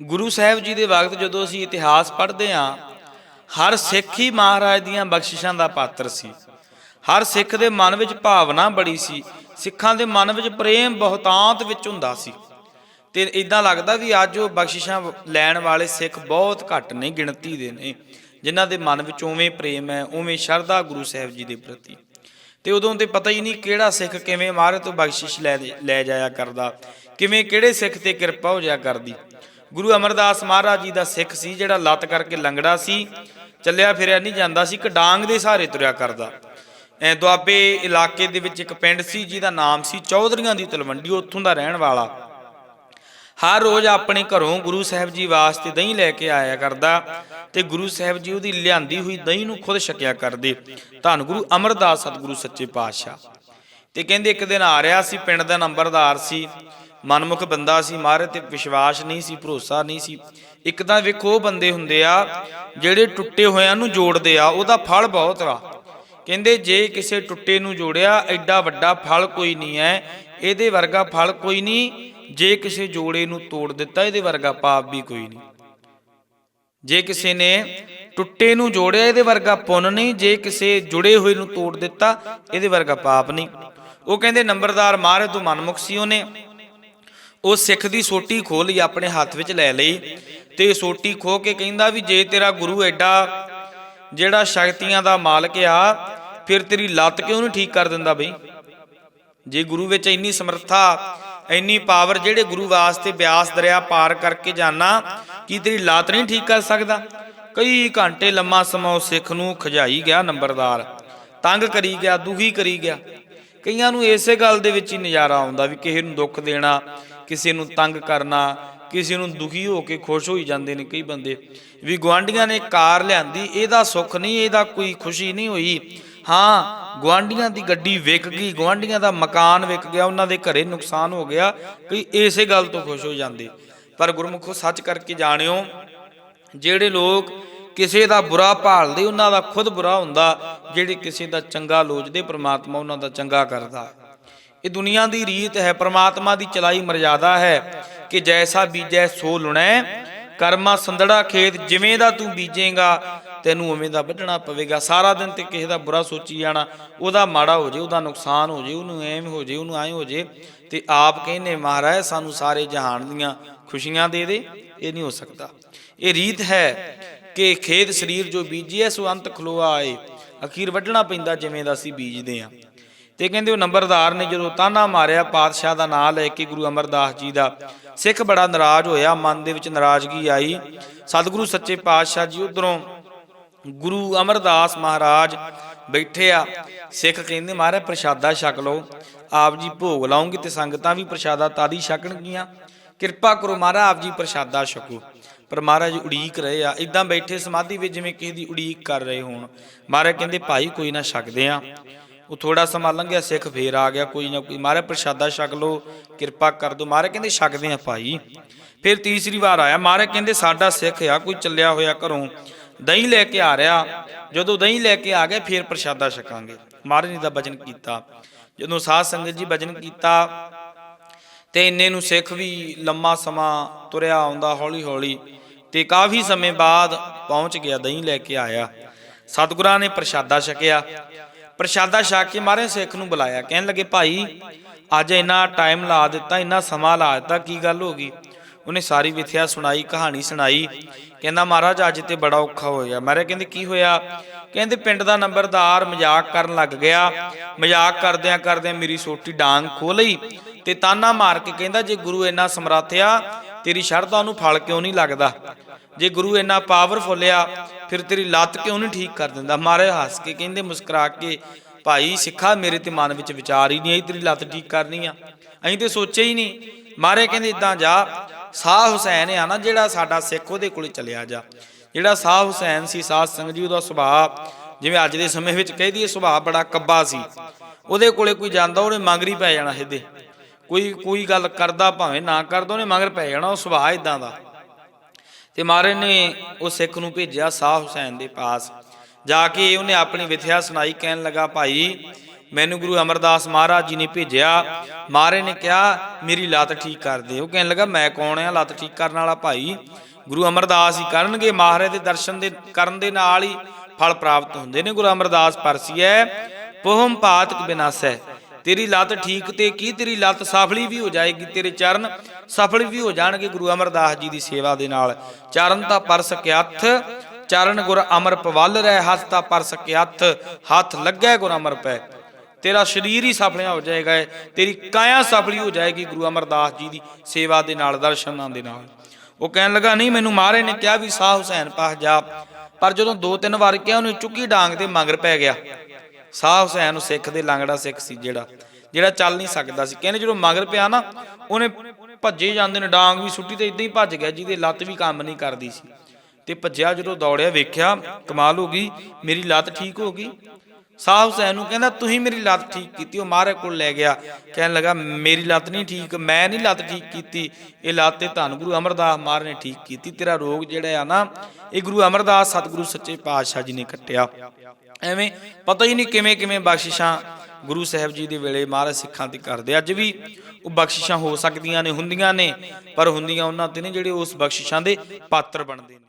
ਗੁਰੂ ਸਾਹਿਬ ਜੀ ਦੇ ਵਕਤ ਜਦੋਂ ਅਸੀਂ ਇਤਿਹਾਸ ਪੜ੍ਹਦੇ ਹਾਂ, ਹਰ ਸਿੱਖ ਹੀ ਮਹਾਰਾਜ ਦੀਆਂ ਬਖਸ਼ਿਸ਼ਾਂ ਦਾ ਪਾਤਰ ਸੀ। ਹਰ ਸਿੱਖ ਦੇ ਮਨ ਵਿੱਚ ਭਾਵਨਾ ਬੜੀ ਸੀ। ਸਿੱਖਾਂ ਦੇ ਮਨ ਵਿੱਚ ਪ੍ਰੇਮ ਬਹੁਤਾਂਤ ਵਿੱਚ ਹੁੰਦਾ ਸੀ। ਤੇ ਇਦਾਂ ਲੱਗਦਾ ਵੀ ਅੱਜ ਉਹ ਬਖਸ਼ਿਸ਼ਾਂ ਲੈਣ ਵਾਲੇ ਸਿੱਖ ਬਹੁਤ ਘੱਟ ਨੇ, ਗਿਣਤੀ ਦੇ ਨੇ, ਜਿਨ੍ਹਾਂ ਦੇ ਮਨ ਵਿੱਚ ਉਵੇਂ ਪ੍ਰੇਮ ਹੈ, ਉਵੇਂ ਸ਼ਰਧਾ ਗੁਰੂ ਸਾਹਿਬ ਜੀ ਦੇ ਪ੍ਰਤੀ। ਤੇ ਉਦੋਂ ਤੇ ਪਤਾ ਹੀ ਨਹੀਂ ਕਿਹੜਾ ਸਿੱਖ ਕਿਵੇਂ ਮਹਾਰਾਜ ਤੋਂ ਬਖਸ਼ਿਸ਼ ਲੈ ਲੈ ਜਾਇਆ ਕਰਦਾ, ਕਿਵੇਂ ਕਿਹੜੇ ਸਿੱਖ ਤੇ ਕਿਰਪਾ ਹੋ ਜਾਇਆ ਕਰਦੀ। ਗੁਰੂ ਅਮਰਦਾਸ ਮਹਾਰਾਜ ਜੀ ਦਾ ਸਿੱਖ ਸੀ, ਜਿਹੜਾ ਲੱਤ ਕਰਕੇ ਲੰਗੜਾ ਸੀ, ਚੱਲਿਆ ਫਿਰਿਆ ਨਹੀਂ ਜਾਂਦਾ ਸੀ, ਇੱਕ ਡਾਂਗ ਦੇ ਸਹਾਰੇ ਤੁਰਿਆ ਕਰਦਾ। ਦੁਆਬੇ ਇਲਾਕੇ ਦੇ ਵਿੱਚ ਇੱਕ ਪਿੰਡ ਸੀ, ਜਿਹਦਾ ਨਾਮ ਸੀ ਚੌਧਰੀਆਂ ਦੀ ਤਲਵੰਡੀ ਉੱਥੋਂ ਦਾ ਰਹਿਣ ਵਾਲਾ। ਹਰ ਰੋਜ਼ ਆਪਣੇ ਘਰੋਂ ਗੁਰੂ ਸਾਹਿਬ ਜੀ ਵਾਸਤੇ ਦਹੀਂ ਲੈ ਕੇ ਆਇਆ ਕਰਦਾ ਤੇ ਗੁਰੂ ਸਾਹਿਬ ਜੀ ਉਹਦੀ ਲਿਆਂਦੀ ਹੋਈ ਦਹੀਂ ਨੂੰ ਖੁਦ ਛਕਿਆ ਕਰਦੇ। ਧੰਨ ਗੁਰੂ ਅਮਰਦਾਸ ਸਤਿਗੁਰੂ ਸੱਚੇ ਪਾਤਸ਼ਾਹ। ਤੇ ਕਹਿੰਦੇ ਇੱਕ ਦਿਨ ਆ ਰਿਹਾ ਸੀ, ਪਿੰਡ ਦਾ ਨੰਬਰਦਾਰ ਸੀ ਮਨਮੁਖ ਬੰਦਾ ਸੀ ਮਾਰੇ ਤੇ ਵਿਸ਼ਵਾਸ ਨਹੀਂ ਸੀ, ਭਰੋਸਾ ਨਹੀਂ ਸੀ। ਇੱਕ ਤਾਂ ਵੇਖੋ ਉਹ ਬੰਦੇ ਹੁੰਦੇ ਆ, ਜਿਹੜੇ ਟੁੱਟੇ ਹੋਇਆਂ ਨੂੰ ਜੋੜਦੇ ਆ, ਉਹਦਾ ਫਲ ਬਹੁਤ ਵਾ। ਕਹਿੰਦੇ ਜੇ ਕਿਸੇ ਟੁੱਟੇ ਨੂੰ ਜੋੜਿਆ, ਐਡਾ ਵੱਡਾ ਫਲ ਕੋਈ ਨਹੀਂ ਹੈ ਇਹਦੇ ਵਰਗਾ ਫਲ ਕੋਈ ਨਹੀਂ, ਜੇ ਕਿਸੇ ਜੋੜੇ ਨੂੰ ਤੋੜ ਦਿੱਤਾ, ਇਹਦੇ ਵਰਗਾ ਪਾਪ ਵੀ ਕੋਈ ਨਹੀਂ। ਜੇ ਕਿਸੇ ਨੇ ਟੁੱਟੇ ਨੂੰ ਜੋੜਿਆ, ਇਹਦੇ ਵਰਗਾ ਪੁੰਨ ਨਹੀਂ, ਜੇ ਕਿਸੇ ਜੁੜੇ ਹੋਏ ਨੂੰ ਤੋੜ ਦਿੱਤਾ, ਇਹਦੇ ਵਰਗਾ ਪਾਪ ਨਹੀਂ। ਉਹ ਕਹਿੰਦੇ, ਨੰਬਰਦਾਰ ਮਾਰੇ ਤੋਂ ਮਨਮੁਖ ਸੀ ਉਹਨੇ। ਉਹ ਸਿੱਖ ਦੀ ਸੋਟੀ ਖੋਹ ਲਈ ਆਪਣੇ ਹੱਥ ਵਿੱਚ ਲੈ ਲਈ ਤੇ ਸੋਟੀ ਖੋ ਕੇ ਕਹਿੰਦਾ ਵੀ ਜੇ ਤੇਰਾ ਗੁਰੂ ਐਡਾ ਜਿਹੜਾ ਸ਼ਕਤੀਆਂ ਦਾ ਮਾਲਕ ਆ, ਫਿਰ ਤੇਰੀ ਲੱਤ ਕਿਉਂ ਨਹੀਂ ਠੀਕ ਕਰ ਦਿੰਦਾ ਬਈ? ਜੇ ਗੁਰੂ ਵਿੱਚ ਇੰਨੀ ਸਮਰੱਥਾ, ਇੰਨੀ ਪਾਵਰ ਜਿਹੜੇ ਗੁਰੂ ਵਾਸਤੇ ਬਿਆਸ ਦਰਿਆ ਪਾਰ ਕਰਕੇ ਜਾਣਾ, ਕੀ ਤੇਰੀ ਲਾਤ ਨਹੀਂ ਠੀਕ ਕਰ ਸਕਦਾ? ਕਈ ਘੰਟੇ ਲੰਮਾ ਸਮਾਂ ਉਹ ਸਿੱਖ ਨੂੰ ਖਜਾਈ ਗਿਆ ਨੰਬਰਦਾਰ। ਤੰਗ ਕਰੀ ਗਿਆ, ਦੁਖੀ ਕਰੀ ਗਿਆ। ਕਈਆਂ ਨੂੰ ਇਸੇ ਗੱਲ ਦੇ ਵਿੱਚ ਹੀ ਨਜ਼ਾਰਾ ਆਉਂਦਾ ਵੀ ਕਿਸੇ ਨੂੰ ਦੁੱਖ ਦੇਣਾ ਕਿਸੇ ਨੂੰ ਤੰਗ ਕਰਨਾ, ਕਿਸੇ ਨੂੰ ਦੁਖੀ ਹੋ ਕੇ ਖੁਸ਼ ਹੋਈ ਜਾਂਦੇ ਨੇ ਕਈ ਬੰਦੇ। ਵੀ ਗਵਾਂਡੀਆਂ ਨੇ ਕਾਰ ਲਿਆਂਦੀ, ਇਹਦਾ ਸੁੱਖ ਨਹੀਂ, ਇਹਦਾ ਕੋਈ ਖੁਸ਼ੀ ਨਹੀਂ ਹੋਈ। ਹਾਂ ਗਵਾਂਡੀਆਂ ਦੀ ਗੱਡੀ ਵਿਕ ਗਈ ਗਵਾਂਡੀਆਂ ਦਾ ਮਕਾਨ ਵਿਕ ਗਿਆ, ਉਹਨਾਂ ਦੇ ਘਰੇ ਨੁਕਸਾਨ ਹੋ ਗਿਆ, ਕਈ ਇਸੇ ਗੱਲ ਤੋਂ ਖੁਸ਼ ਹੋ ਜਾਂਦੇ। ਪਰ ਗੁਰਮੁਖੋ, ਸੱਚ ਕਰਕੇ ਜਾਣਿਓ, ਜਿਹੜੇ ਲੋਕ ਕਿਸੇ ਦਾ ਬੁਰਾ ਭਾਲਦੇ, ਉਹਨਾਂ ਦਾ ਖੁਦ ਬੁਰਾ ਹੁੰਦਾ, ਜਿਹੜੇ ਕਿਸੇ ਦਾ ਚੰਗਾ ਲੋਚਦੇ, ਪ੍ਰਮਾਤਮਾ ਉਹਨਾਂ ਦਾ ਚੰਗਾ ਕਰਦਾ। ਇਹ ਦੁਨੀਆ ਦੀ ਰੀਤ ਹੈ, ਪ੍ਰਮਾਤਮਾ ਦੀ ਚਲਾਈ ਮਰਜ਼ਾਦਾ ਹੈ ਕਿ ਜੈਸਾ ਬੀਜੈ ਸੋ ਲੁਣੈ। ਕਰਮਾ ਸੰਦੜਾ ਖੇਤ, ਜਿਵੇਂ ਦਾ ਤੂੰ ਬੀਜੇਗਾ, ਤੈਨੂੰ ਉਵੇਂ ਦਾ ਵੱਢਣਾ ਪਵੇਗਾ। ਸਾਰਾ ਦਿਨ ਤੇ ਕਿਸੇ ਦਾ ਬੁਰਾ ਸੋਚੀ ਜਾਣਾ, ਉਹਦਾ ਮਾੜਾ ਹੋ ਜੇ, ਉਹਦਾ ਨੁਕਸਾਨ ਹੋ ਜੇ, ਉਹਨੂੰ ਐਵੇਂ ਹੋ ਜੇ, ਉਹਨੂੰ ਐਂ ਹੋ ਜੇ, ਤੇ ਆਪ ਕਹਿੰਨੇ, ਮਹਾਰਾਜ, ਸਾਨੂੰ ਸਾਰੇ ਜਹਾਨ ਦੀਆਂ ਖੁਸ਼ੀਆਂ ਦੇ ਦੇ। ਇਹ ਨਹੀਂ ਹੋ ਸਕਦਾ। ਇਹ ਰੀਤ ਹੈ ਕਿ ਖੇਤ ਸਰੀਰ ਜੋ ਬੀਜੀਐ ਸੋ ਅੰਤ ਖਲੋਆ ਆਏ। ਅਖੀਰ ਵੱਢਣਾ ਪੈਂਦਾ, ਜਿਵੇਂ ਦਾ ਅਸੀਂ ਬੀਜਦੇ ਆ। ਤੇ ਕਹਿੰਦੇ ਉਹ ਨੰਬਰਦਾਰ ਨੇ ਜਦੋਂ ਤਾਨਾ ਮਾਰਿਆ, ਪਾਤਸ਼ਾਹ ਦਾ ਨਾਂ ਲੈ ਕੇ ਗੁਰੂ ਅਮਰਦਾਸ ਜੀ ਦਾ, ਸਿੱਖ ਬੜਾ ਨਾਰਾਜ਼ ਹੋਇਆ, ਮਨ ਦੇ ਵਿੱਚ ਨਾਰਾਜ਼ਗੀ ਆਈ। ਸਤਿਗੁਰੂ ਸੱਚੇ ਪਾਤਸ਼ਾਹ ਜੀ ਉਧਰੋਂ ਗੁਰੂ ਅਮਰਦਾਸ ਮਹਾਰਾਜ ਬੈਠੇ ਆ, ਸਿੱਖ ਕਹਿੰਦੇ ਮਹਾਰਾਜ ਪ੍ਰਸ਼ਾਦਾ ਛਕ ਲਓ, ਆਪ ਜੀ ਭੋਗ ਲਾਉਂਗੇ ਤੇ ਸੰਗਤਾਂ ਵੀ ਪ੍ਰਸ਼ਾਦਾ ਤਾਦੀ ਛਕਣਗੀਆਂ। ਕਿਰਪਾ ਕਰੋ ਮਹਾਰਾਜ ਆਪ ਜੀ ਪ੍ਰਸ਼ਾਦਾ ਛਕੋ। ਪਰ ਮਹਾਰਾਜ ਉਡੀਕ ਰਹੇ ਆ ਇਦਾਂ ਬੈਠੇ ਸਮਾਧੀ ਵਿੱਚ ਜਿਵੇਂ ਕਿਸੇ ਦੀ ਉਡੀਕ ਕਰ ਰਹੇ ਹੋਣ। ਮਹਾਰਾਜ ਕਹਿੰਦੇ, ਭਾਈ, ਕੋਈ ਨਾ ਛਕਦੇ ਆ। ਉਹ ਥੋੜਾ ਸਮਾਂ ਲੰਘਿਆ, ਸਿੱਖ ਫੇਰ ਆ ਗਿਆ, ਕੋਈ ਨਾ ਕੋਈ। ਮਹਾਰਾਜ, ਪ੍ਰਸ਼ਾਦਾ ਛਕ ਲਓ, ਕਿਰਪਾ ਕਰ ਦੋ ਮਹਾਰਾਜ ਕਹਿੰਦੇ, ਛਕਦੇ ਆ ਭਾਈ। ਫਿਰ ਤੀਸਰੀ ਵਾਰ ਆਇਆ। ਮਹਾਰਾਜ ਕਹਿੰਦੇ, ਸਾਡਾ ਸਿੱਖ ਆ, ਕੋਈ ਚੱਲਿਆ ਹੋਇਆ ਘਰੋਂ ਦਹੀਂ ਲੈ ਕੇ ਆ ਰਿਹਾ। ਜਦੋਂ ਦਹੀਂ ਲੈ ਕੇ ਆ ਗਏ, ਫਿਰ ਪ੍ਰਸ਼ਾਦਾ ਛਕਾਂਗੇ। ਮਹਾਰਾਜ ਨੇ ਦਾ ਬਚਨ ਕੀਤਾ। ਜਦੋਂ ਸਾਧ ਸੰਗਤ ਜੀ ਬਚਨ ਕੀਤਾ, ਤੇ ਇੰਨੇ ਨੂੰ ਸਿੱਖ ਵੀ ਲੰਮਾ ਸਮਾਂ ਤੁਰਿਆ ਆਉਂਦਾ ਹੌਲੀ ਹੌਲੀ ਤੇ ਕਾਫੀ ਸਮੇਂ ਬਾਅਦ ਪਹੁੰਚ ਗਿਆ, ਦਹੀਂ ਲੈ ਕੇ ਆਇਆ। ਸਤਿਗੁਰਾਂ ਨੇ ਪ੍ਰਸ਼ਾਦਾ ਛਕਿਆ। ਪ੍ਰਸ਼ਾਦਾ ਛਕ ਕੇ ਮਾਰੇ ਸਿੱਖ ਨੂੰ ਬੁਲਾਇਆ। ਕਹਿਣ ਲੱਗੇ, ਭਾਈ, ਅੱਜ ਇੰਨਾ ਟਾਈਮ ਲਾ ਦਿੱਤਾ, ਇੰਨਾ ਸਮਾਂ ਲਾ ਦਿੱਤਾ, ਕੀ ਗੱਲ ਹੋ ਗਈ? ਉਹਨੇ ਸਾਰੀ ਵਿਥਿਆ ਸੁਣਾਈ, ਕਹਾਣੀ ਸੁਣਾਈ। ਕਹਿੰਦਾ, ਮਹਾਰਾਜ, ਅੱਜ ਤੇ ਬੜਾ ਔਖਾ ਹੋ ਗਿਆ। ਮਹਾਰਾਜ ਕਹਿੰਦੇ, ਕੀ ਹੋਇਆ? ਕਹਿੰਦੇ, ਪਿੰਡ ਦਾ ਨੰਬਰਦਾਰ ਮਜ਼ਾਕ ਕਰਨ ਲੱਗ ਗਿਆ। ਮਜ਼ਾਕ ਕਰਦਿਆਂ ਕਰਦਿਆਂ ਮੇਰੀ ਸੋਟੀ ਡਾਂਗ ਖੋ ਲਈ ਤੇ ਤਾਨਾ ਮਾਰ ਕੇ ਕਹਿੰਦਾ, ਜੇ ਗੁਰੂ ਇੰਨਾ ਸਮਰੱਥਿਆ, ਤੇਰੀ ਸ਼ਰਧਾ ਨੂੰ ਫਲ ਕਿਉਂ ਨਹੀਂ ਲੱਗਦਾ? ਜੇ ਗੁਰੂ ਇੰਨਾ ਪਾਵਰਫੁੱਲ ਆ, ਫਿਰ ਤੇਰੀ ਲੱਤ ਕਿਉਂ ਨਹੀਂ ਠੀਕ ਕਰ ਦਿੰਦਾ? ਮਾਰੇ ਹੱਸ ਕੇ ਕਹਿੰਦੇ, ਮੁਸਕਰਾ ਕੇ, ਭਾਈ, ਸਿੱਖਾ ਮੇਰੇ ਤੇ ਮਨ ਵਿੱਚ ਵਿਚਾਰ ਹੀ ਨਹੀਂ ਆਈ, ਤੇਰੀ ਲੱਤ ਠੀਕ ਕਰਨੀ ਆ। ਅਸੀਂ ਤੇ ਸੋਚਿਆ ਹੀ ਨਹੀਂ। ਮਾਰੇ ਕਹਿੰਦੇ, ਇਦਾਂ ਜਾ, ਸਾਹ ਹੁਸੈਨ ਆ ਨਾ, ਜਿਹੜਾ ਸਾਡਾ ਸਿੱਖ ਉਹਦੇ ਕੋਲੇ ਚਲਿਆ ਜਾ। ਜਿਹੜਾ ਸਾਹ ਹੁਸੈਨ ਸੀ, ਸਾਧ ਸੰਗਤ ਜੀ, ਉਹਦਾ ਸੁਭਾਅ, ਜਿਵੇਂ ਅੱਜ ਦੇ ਸਮੇਂ ਵਿੱਚ ਕਹਿ ਦਈਏ, ਸੁਭਾਅ ਬੜਾ ਕੱਬਾ ਸੀ। ਉਹਦੇ ਕੋਲੇ ਕੋਈ ਜਾਂਦਾ, ਉਹਨੇ ਮੰਗਰੀ ਪੈ ਜਾਣਾ ਸਿੱਧੇ ਕੋਈ ਕੋਈ ਗੱਲ ਕਰਦਾ ਭਾਵੇਂ ਨਾ ਕਰਦਾ, ਉਹਨੇ ਮਗਰ ਪੈ ਜਾਣਾ, ਉਹ ਸੁਭਾਅ ਇਦਾਂ ਦਾ। ਤੇ ਮਹਾਰਾਜ ਨੇ ਉਹ ਸਿੱਖ ਨੂੰ ਭੇਜਿਆ ਸਾਹ ਹੁਸੈਨ ਦੇ ਪਾਸ। ਜਾ ਕੇ ਉਹਨੇ ਆਪਣੀ ਵਿਥਿਆ ਸੁਣਾਈ, ਕਹਿਣ ਲੱਗਾ, ਭਾਈ, ਮੈਨੂੰ ਗੁਰੂ ਅਮਰਦਾਸ ਮਹਾਰਾਜ ਜੀ ਨੇ ਭੇਜਿਆ। ਮਹਾਰਾਜ ਨੇ ਕਿਹਾ, ਮੇਰੀ ਲੱਤ ਠੀਕ ਕਰ ਦੇ ਉਹ ਕਹਿਣ ਲੱਗਾ, ਮੈਂ ਕੌਣ ਆ? ਲੱਤ ਠੀਕ ਕਰਨ ਵਾਲਾ ਭਾਈ। ਗੁਰੂ ਅਮਰਦਾਸ ਹੀ ਕਰਨਗੇ। ਮਹਾਰਾਜ ਦੇ ਦਰਸ਼ਨ ਦੇ ਕਰਨ ਦੇ ਨਾਲ ਹੀ ਫਲ ਪ੍ਰਾਪਤ ਹੁੰਦੇ ਨੇ। ਗੁਰੂ ਅਮਰਦਾਸ ਪਰਸੀ ਹੈ ਪੋਹਮ ਪਾਤਕ ਬਿਨਾਸੈ। ਤੇਰੀ ਲੱਤ ਠੀਕ ਤੇ ਕੀ? ਤੇਰੀ ਲੱਤ ਸਫਲੀ ਵੀ ਹੋ ਜਾਏਗੀ ਤੇਰੇ ਚਰਨ, ਸਫਲ ਵੀ ਹੋ ਜਾਣਗੇ ਗੁਰੂ ਅਮਰਦਾਸ ਜੀ ਦੀ ਸੇਵਾ ਦੇ ਨਾਲ। ਚਰਨ ਤਾਂ ਪਰ ਸਕਿਆਥ ਚਰਨ ਗੁਰ ਅਮਰ ਪਵਲ ਰਹਿ, ਹੱਥ ਤਾਂ ਪਰ ਸਕਿਆਥ ਹੱਥ ਲੱਗੈ ਗੁਰ ਅਮਰ ਪੈ। ਤੇਰਾ ਸਰੀਰ ਹੀ ਸਫਲਿਆ ਹੋ ਜਾਏਗਾ, ਤੇਰੀ ਕਾਇਆ ਸਫਲੀ ਹੋ ਜਾਏਗੀ ਗੁਰੂ ਅਮਰਦਾਸ ਜੀ ਦੀ ਸੇਵਾ ਦੇ ਨਾਲ, ਦਰਸ਼ਨਾਂ ਦੇ ਨਾਲ। ਉਹ ਕਹਿਣ ਲੱਗਾ, ਨਹੀਂ, ਮੈਨੂੰ ਮਾਰੇ ਨੇ ਕਿਹਾ ਵੀ ਸਾਹ ਹੁਸੈਨ ਪਾਸ ਜਾ। ਪਰ ਜਦੋਂ ਦੋ ਤਿੰਨ ਵਾਰ ਕਿਹਾ, ਉਹਨੂੰ ਚੁੱਕੀ ਡਾਂਗ ਤੇ ਮਗਰ ਪੈ ਗਿਆ। ਸਾਹ ਹੁਸੈਨ ਸਿੱਖ ਦੇ ਲੰਗੜਾ ਸਿੱਖ ਸੀ ਜਿਹੜਾ ਜਿਹੜਾ ਚੱਲ ਨਹੀਂ ਸਕਦਾ ਸੀ। ਕਹਿੰਦੇ ਜਦੋਂ ਮਗਰ ਪਿਆ ਨਾ, ਉਹਨੇ ਭੱਜੇ ਜਾਂਦੇ ਨੇ, ਡਾਂਗ ਵੀ ਸੁੱਟੀ ਤੇ ਇਦਾਂ ਹੀ ਭੱਜ ਗਿਆ, ਜਿਹਦੇ ਲੱਤ ਵੀ ਕੰਮ ਨਹੀਂ ਕਰਦੀ ਸੀ। ਤੇ ਭੱਜਿਆ ਜਦੋਂ ਦੌੜਿਆ, ਵੇਖਿਆ ਕਮਾਲ ਹੋ ਗਈ, ਮੇਰੀ ਲੱਤ ਠੀਕ ਹੋ ਗਈ। ਸਾਹ ਹੁਸੈਨ ਨੂੰ ਕਹਿੰਦਾ, ਤੁਸੀਂ ਮੇਰੀ ਲੱਤ ਠੀਕ ਕੀਤੀ। ਉਹ ਮਹਾਰਾਜ ਕੋਲ ਲੈ ਗਿਆ। ਕਹਿਣ ਲੱਗਾ, ਮੇਰੀ ਲੱਤ ਨਹੀਂ ਠੀਕ, ਮੈਂ ਨਹੀਂ ਲੱਤ ਠੀਕ ਕੀਤੀ। ਇਹ ਲੱਤ ਤੇ ਧੰਨ ਗੁਰੂ ਅਮਰਦਾਸ ਮਹਾਰਾਜ ਨੇ ਠੀਕ ਕੀਤੀ। ਤੇਰਾ ਰੋਗ ਜਿਹੜਾ ਆ ਨਾ, ਇਹ ਗੁਰੂ ਅਮਰਦਾਸ ਸਤਿਗੁਰੂ ਸੱਚੇ ਪਾਤਸ਼ਾਹ ਜੀ ਨੇ ਕੱਟਿਆ। ਐਵੇਂ ਪਤਾ ਹੀ ਨਹੀਂ ਕਿਵੇਂ ਕਿਵੇਂ ਬਖਸ਼ਿਸ਼ਾਂ ਗੁਰੂ ਸਾਹਿਬ ਜੀ ਦੇ ਵੇਲੇ ਮਹਾਰਾਜ ਸਿੱਖਾਂ ਤੇ ਕਰਦੇ। ਅੱਜ ਵੀ ਉਹ ਬਖਸ਼ਿਸ਼ਾਂ ਹੋ ਸਕਦੀਆਂ ਨੇ, ਹੁੰਦੀਆਂ ਨੇ, ਪਰ ਹੁੰਦੀਆਂ ਉਹਨਾਂ ਤੇ ਨੇ ਜਿਹੜੇ ਉਸ ਬਖਸ਼ਿਸ਼ਾਂ ਦੇ ਪਾਤਰ ਬਣਦੇ ਨੇ।